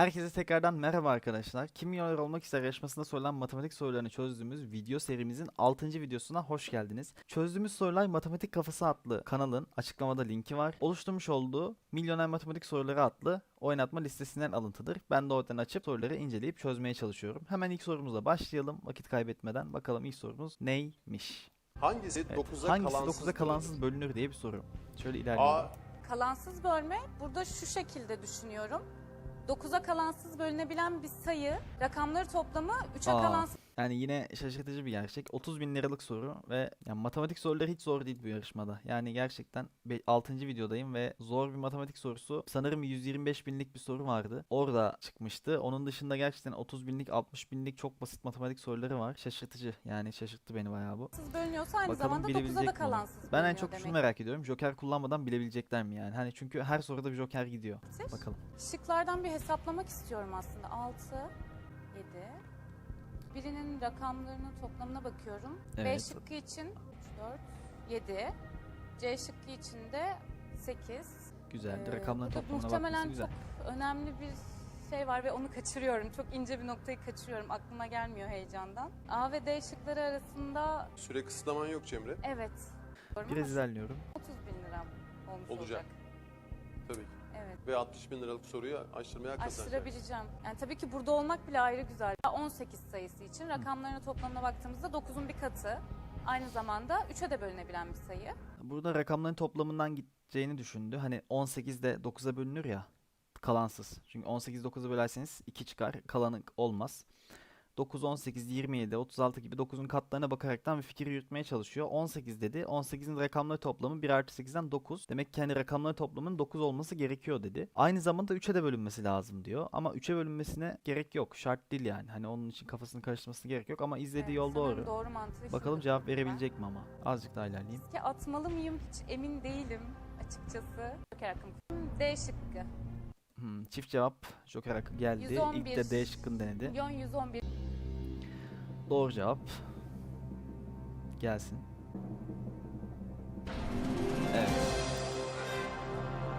Herkese tekrardan merhaba arkadaşlar. Kim milyoner olmak ister yarışmasında sorulan matematik sorularını çözdüğümüz video serimizin 6. videosuna hoş geldiniz. Çözdüğümüz sorular Matematik Kafası adlı kanalın açıklamada linki var. Oluşturmuş olduğu Milyoner Matematik Soruları adlı oynatma listesinden alıntıdır. Ben de oradan açıp soruları inceleyip çözmeye çalışıyorum. Hemen ilk sorumuza başlayalım vakit kaybetmeden. Bakalım ilk sorumuz neymiş? Hangisi Evet, 9'a Hangisi kalansız 9'a kalansız bölünür? bölünür diye bir soru. Şöyle ilerleyelim. A. Kalansız bölme burada şu şekilde düşünüyorum. 9'a kalansız bölünebilen bir sayı, rakamları toplamı 3'e Aa. kalansız Yani yine şaşırtıcı bir gerçek. 30 bin liralık soru ve yani matematik soruları hiç zor değil bu yarışmada. Yani gerçekten 6. videodayım ve zor bir matematik sorusu. Sanırım 125 binlik bir soru vardı. Orada çıkmıştı. Onun dışında gerçekten 30 binlik 60 binlik çok basit matematik soruları var. Şaşırtıcı. Yani şaşırttı beni bayağı bu. bölünüyorsa aynı Bakalım zamanda 9'a bilebilecek da mi onu? kalansız Ben en çok şunu demek. merak ediyorum. Joker kullanmadan bilebilecekler mi yani? Hani çünkü her soruda bir joker gidiyor. Bitir. Bakalım. Şıklardan bir hesaplamak istiyorum aslında. 6, 7. Birinin rakamlarının toplamına bakıyorum. B Evet. şıkkı için 3, 4, 7. C şıkkı için de 8. Güzel. Ee, Rakamların burada toplamına muhtemelen güzel. çok önemli bir şey var ve onu kaçırıyorum. Çok ince bir noktayı kaçırıyorum. Aklıma gelmiyor heyecandan. A ve D şıkları arasında Süre kısıtlaman yok Cemre. evet. Biraz ilerliyorum. 30 bin lira olmuş Olacak. olacak. Tabii ki. Evet. Ve 60 bin liralık soruyu aştırmaya kazanacaksın. Aştırabileceğim. Yani tabii ki burada olmak bile ayrı güzel. 18 sayısı için rakamlarının toplamına baktığımızda 9'un bir katı. Aynı zamanda 3'e de bölünebilen bir sayı. Burada rakamların toplamından gideceğini düşündü. Hani 18 de 9'a bölünür ya. Kalansız. Çünkü 18 9'a bölerseniz 2 çıkar. Kalanı olmaz. 9, 18, 27, 36 gibi 9'un katlarına bakaraktan bir fikir yürütmeye çalışıyor. 18 dedi. 18'in rakamları toplamı 1 artı 8'den 9. Demek ki hani rakamları toplamının 9 olması gerekiyor dedi. Aynı zamanda 3'e de bölünmesi lazım diyor. Ama 3'e bölünmesine gerek yok. Şart değil yani. Hani onun için kafasını karıştırmasına gerek yok. Ama izlediği Evet, yol doğru. Doğru mantığı Bakalım şurada cevap buldum ben. verebilecek mi ama. Azıcık daha ilerleyeyim. Ki atmalı mıyım hiç emin değilim açıkçası. Joker hakkım. D şıkkı. Hmm, çift cevap Joker hakkı geldi. İlk 111. de D şıkkını denedi. Milyon 111. Doğru cevap. Gelsin. Evet.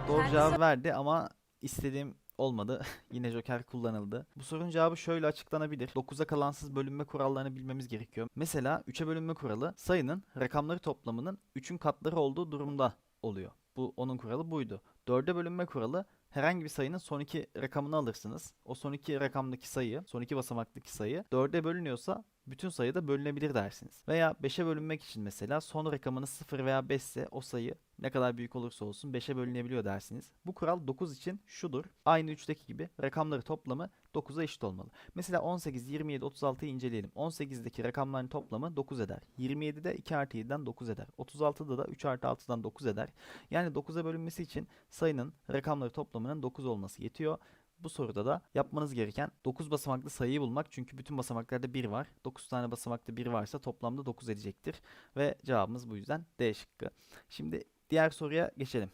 Doğru Kendisi- cevap verdi ama istediğim olmadı. Yine Joker kullanıldı. Bu sorunun cevabı şöyle açıklanabilir. 9'a kalansız bölünme kurallarını bilmemiz gerekiyor. Mesela 3'e bölünme kuralı sayının rakamları toplamının 3'ün katları olduğu durumda oluyor. Bu onun kuralı buydu. 4'e bölünme kuralı herhangi bir sayının son iki rakamını alırsınız. O son iki rakamdaki sayı, son iki basamaktaki sayı 4'e bölünüyorsa bütün sayı da bölünebilir dersiniz. Veya 5'e bölünmek için mesela son rakamınız 0 veya 5 ise o sayı ne kadar büyük olursa olsun 5'e bölünebiliyor dersiniz. Bu kural 9 için şudur. Aynı 3'teki gibi rakamları toplamı 9'a eşit olmalı. Mesela 18, 27, 36'yı inceleyelim. 18'deki rakamların toplamı 9 eder. 27'de 2 artı 7'den 9 eder. 36'da da 3 artı 6'dan 9 eder. Yani 9'a bölünmesi için sayının rakamları toplamının 9 olması yetiyor. Bu soruda da yapmanız gereken 9 basamaklı sayıyı bulmak. Çünkü bütün basamaklarda 1 var. 9 tane basamakta 1 varsa toplamda 9 edecektir. Ve cevabımız bu yüzden D şıkkı. Şimdi diğer soruya geçelim.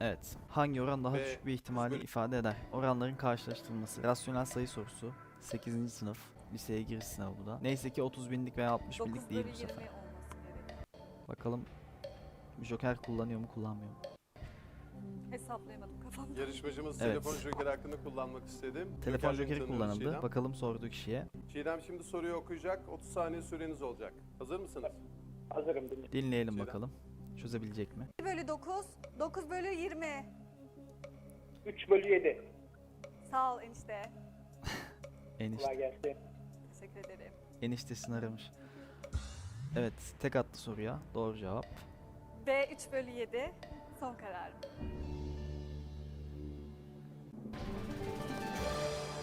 Evet. Hangi oran daha düşük bir ihtimali ifade eder? Oranların karşılaştırılması. Rasyonel sayı sorusu. 8. sınıf. Liseye giriş sınavı bu da. Neyse ki 30 binlik veya 60 binlik 9 değil bu 20 sefer. Bakalım Joker kullanıyor mu kullanmıyor mu? Hesaplayamadım kafamda. Yarışmacımız Evet. telefon joker hakkını kullanmak istedim. Telefon Jokerleri jokeri tanıyoruz kullanıldı. Çiğdem. Bakalım sorduğu kişiye. Çiğdem şimdi soruyu okuyacak. 30 saniye süreniz olacak. Hazır mısınız? Hazırım dinle. Dinleyelim Çiğdem. bakalım. Çözebilecek mi? 1 bölü 9, 9 bölü 20. 3 bölü 7. Sağ ol enişte. Enişte, Kolay gelsin. Teşekkür ederim. eniştesini aramış. Evet, tek attı soruya. Doğru cevap. B 3 bölü 7. Son kararım.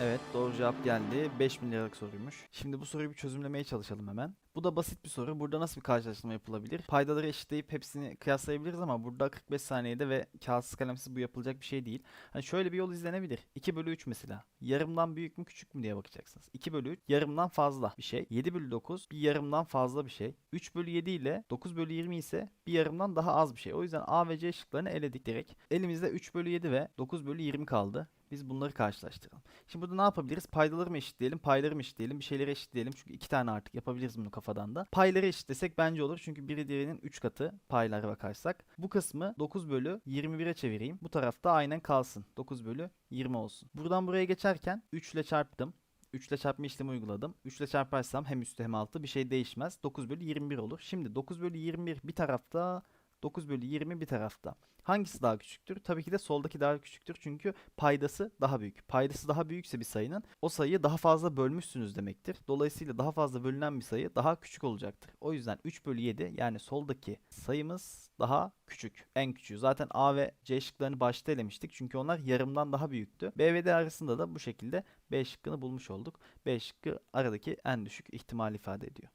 Evet, doğru cevap geldi. 5000 liralık soruymuş. Şimdi bu soruyu bir çözümlemeye çalışalım hemen. Bu da basit bir soru. Burada nasıl bir karşılaştırma yapılabilir? Paydaları eşitleyip hepsini kıyaslayabiliriz ama burada 45 saniyede ve kağıtsız kalemsiz bu yapılacak bir şey değil. Hani şöyle bir yol izlenebilir. 2 bölü 3 mesela. Yarımdan büyük mü küçük mü diye bakacaksınız. 2 bölü 3 yarımdan fazla bir şey. 7 bölü 9 bir yarımdan fazla bir şey. 3 bölü 7 ile 9 bölü 20 ise bir yarımdan daha az bir şey. O yüzden A ve C şıklarını eledik direkt. Elimizde 3 bölü 7 ve 9 bölü 20 kaldı. Biz bunları karşılaştıralım. Şimdi burada ne yapabiliriz? Paydaları mı eşitleyelim, payları mı eşitleyelim, bir şeyleri eşitleyelim. Çünkü iki tane artık yapabiliriz bunu kafadan da. Payları eşitlesek bence olur. Çünkü biri diğerinin 3 katı paylara bakarsak. Bu kısmı 9 bölü 21'e çevireyim. Bu tarafta aynen kalsın. 9 bölü 20 olsun. Buradan buraya geçerken 3 ile çarptım. 3 ile çarpma işlemi uyguladım. 3 ile çarparsam hem üstü hem altı bir şey değişmez. 9 bölü 21 olur. Şimdi 9 bölü 21 bir tarafta, 9 bölü 20 bir tarafta. Hangisi daha küçüktür? Tabii ki de soldaki daha küçüktür çünkü paydası daha büyük. Paydası daha büyükse bir sayının o sayıyı daha fazla bölmüşsünüz demektir. Dolayısıyla daha fazla bölünen bir sayı daha küçük olacaktır. O yüzden 3 bölü 7 yani soldaki sayımız daha küçük. En küçüğü. Zaten A ve C şıklarını başta elemiştik. Çünkü onlar yarımdan daha büyüktü. B ve D arasında da bu şekilde B şıkkını bulmuş olduk. B şıkkı aradaki en düşük ihtimal ifade ediyor.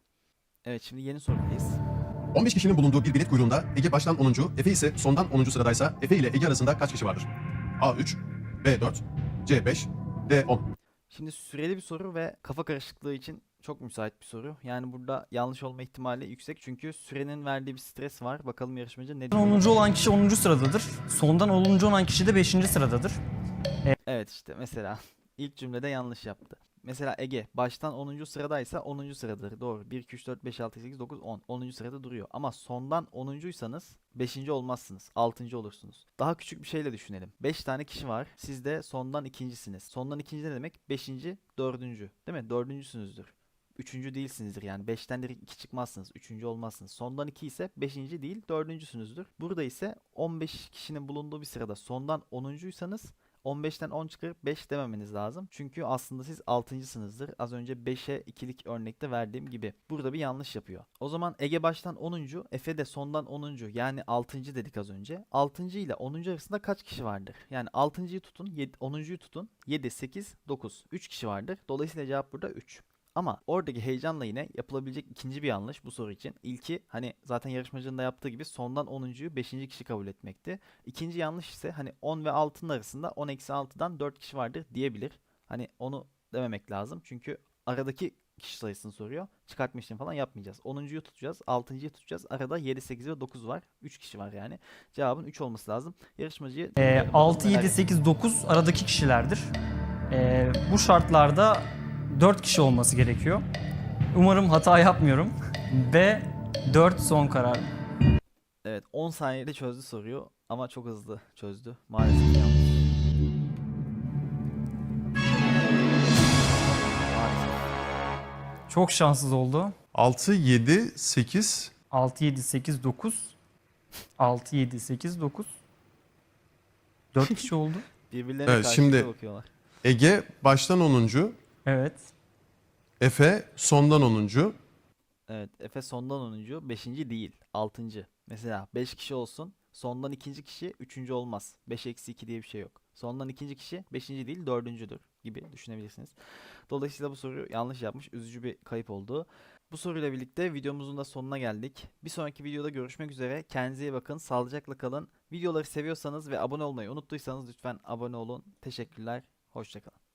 Evet şimdi yeni sorudayız. 15 kişinin bulunduğu bir bilet kuyruğunda Ege baştan 10. Efe ise sondan 10. sıradaysa Efe ile Ege arasında kaç kişi vardır? A3, B4, C5, D10. Şimdi süreli bir soru ve kafa karışıklığı için çok müsait bir soru. Yani burada yanlış olma ihtimali yüksek çünkü sürenin verdiği bir stres var. Bakalım yarışmacı ne diyor? 10. olan kişi 10. sıradadır. Sondan 10. olan kişi de 5. sıradadır. Evet işte mesela ilk cümlede yanlış yaptı. Mesela Ege baştan 10. sıradaysa 10. sıradadır. Doğru. 1, 2, 3, 4, 5, 6, 8, 9, 10. 10. sırada duruyor. Ama sondan 10.ysanız 5. olmazsınız. 6. olursunuz. Daha küçük bir şeyle düşünelim. 5 tane kişi var. Siz de sondan ikincisiniz. Sondan ikinci ne demek? 5. 4. Değil mi? Dördüncüsünüzdür. Üçüncü değilsinizdir yani. 5'ten direkt 2 çıkmazsınız. Üçüncü olmazsınız. Sondan 2 ise 5. değil dördüncüsünüzdür. Burada ise 15 kişinin bulunduğu bir sırada sondan 10.ysanız 15'ten 10 çıkarıp 5 dememeniz lazım. Çünkü aslında siz 6.sınızdır. Az önce 5'e 2'lik örnekte verdiğim gibi. Burada bir yanlış yapıyor. O zaman Ege baştan 10. Efe de sondan 10. Yani 6. dedik az önce. 6. ile 10. arasında kaç kişi vardır? Yani 6.yı tutun, 10.yu tutun. 7, 8, 9. 3 kişi vardır. Dolayısıyla cevap burada 3. Ama oradaki heyecanla yine yapılabilecek ikinci bir yanlış bu soru için. İlki hani zaten yarışmacının da yaptığı gibi sondan 10.yu 5. kişi kabul etmekti. İkinci yanlış ise hani 10 ve 6'nın arasında 10 eksi 6'dan 4 kişi vardır diyebilir. Hani onu dememek lazım. Çünkü aradaki kişi sayısını soruyor. Çıkartma işlemi falan yapmayacağız. 10.yu tutacağız. 6.yı tutacağız. Arada 7, 8 ve 9 var. 3 kişi var yani. Cevabın 3 olması lazım. Yarışmacıyı... Ee, 6, 7, 8, 9 aradaki kişilerdir. Ee, bu şartlarda 4 kişi olması gerekiyor. Umarım hata yapmıyorum. Ve 4 son karar. Evet 10 saniyede çözdü soruyu ama çok hızlı çözdü. Maalesef yanlış. Çok şanssız oldu. 6, 7, 8. 6, 7, 8, 9. 6, 7, 8, 9. 4 kişi oldu. Birbirlerine Evet, karşılıklı şimdi- bakıyorlar. Ege baştan 10. Evet. Efe sondan 10. Evet Efe sondan 10. 5. değil 6. Mesela 5 kişi olsun sondan ikinci kişi 3. olmaz. 5 eksi 2 diye bir şey yok. Sondan ikinci kişi 5. değil 4.'dür gibi düşünebilirsiniz. Dolayısıyla bu soruyu yanlış yapmış. Üzücü bir kayıp oldu. Bu soruyla birlikte videomuzun da sonuna geldik. Bir sonraki videoda görüşmek üzere. Kendinize iyi bakın. Sağlıcakla kalın. Videoları seviyorsanız ve abone olmayı unuttuysanız lütfen abone olun. Teşekkürler. Hoşçakalın.